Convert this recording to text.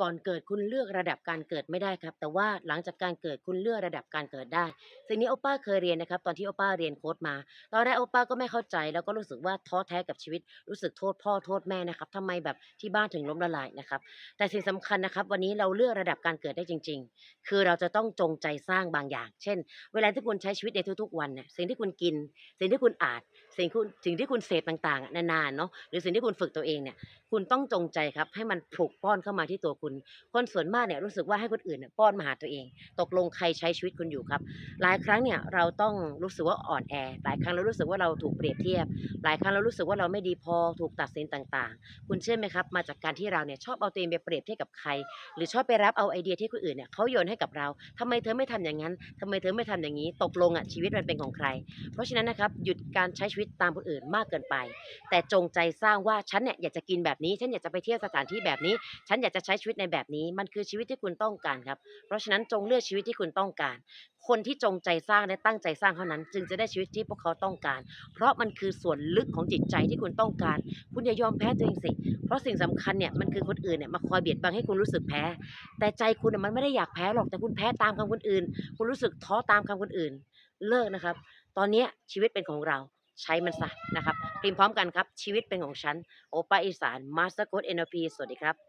ก่อนเกิดคุณเลือกระดับการเกิดไม่ได้ครับ แต่ว่าหลังจากการเกิดคุณเลือกระดับการเกิดได้ สิ่งนี้โอป้าเคยเรียนนะครับ ตอนที่โอป้าเรียนโค้ดมา ตอนแรกโอป้าก็ไม่เข้าใจแล้วก็รู้สึกว่าท้อแท้กับชีวิต รู้สึกโทษพ่อโทษแม่นะครับทำไมแบบที่บ้านถึงล้มละลายนะครับ แต่สิ่งสำคัญนะครับ วันนี้เราเลือกระดับการเกิดได้จริง ๆ คือเราจะต้องจงใจสร้างบางอย่าง เช่น เวลาที่คุณใช้ชีวิตในทุกๆวันเนี่ยสิ่งที่คุณกิน สิ่งที่คุณอ่านสิ่งคุณสิ่งที่คุณเสพต่างๆนานๆเนาะหรือสิ่งที่คุณฝึกตัวเองเนี่ยคุณต้องจงใจครับให้มันถูกป้อนเข้ามาที่ตัวคุณคนส่วนมากเนี่ยรู้สึกว่าให้คนอื่นเนี่ยป้อนมาหาตัวเอง ตกลงใครใช้ชีวิตคุณอยู่ครับ หลายครั้งเนี่ยเราต้องรู้สึกว่าอ่อนแอ หลายครั้งเรารู้สึกว่าเราถูกเปรียบเทียบ หลายครั้งเรารู้สึกว่าเราไม่ดีพอถูกตัดสินต่างๆ คุณเชื่อไหมครับ มาจากการที่เราเนี่ยชอบเอาตัวเองไปเปรียบเทียบกับใคร หรือชอบไปรับเอาไอเดียที่คนอื่นเนี่ยเขาโยนให้กับเราทำไมเธอไม่ทำอย่างนั้นทำไมเธอไม่ทำอย่างนี้ ตกลงอะชีวิตมันเป็นของใคร เพราะฉะนั้นนะครับหยุดการใช้ชีวิตตามคนอื่นมากเกินไป แต่จงใจสร้างว่าฉันเนี่ยอยากจะกินแบบนี้ ฉันอยากจะไปเที่ยวสถานที่แบบนี้ ฉันอยากจะใช้ชีวิตในแบบนี้มันคือชีวิตที่คุณต้องการครับ เพราะฉะนั้นจงเลือกชีวิตที่คุณต้องการ คนที่จงใจสร้างและตั้งใจสร้างเท่านั้น จึงจะได้ชีวิตที่พวกเขาต้องการ เพราะมันคือส่วนลึกของจิตใจที่คุณต้องการ คุณอย่ายอมแพ้ตัวเองสิ เพราะสิ่งสำคัญเนี่ยมันคือคนอื่นเนี่ยมาคอยเบียดบังให้คุณรู้สึกแพ้ แต่ใจคุณน่ะมันไม่ได้อยากแพ้หรอกแต่คุณแพ้ตามคำคนอื่น คุณรู้สึกท้อตามคำคนอื่น เลิกนะครับ ตอนนี้ชีวิตเป็นของเราใช้มันซะนะครับพิมพ์พร้อมกันครับ ชีวิตเป็นของฉัน โอปาอีสานมาสเตอร์โค้ดเอ็นพีสวัสดีครับ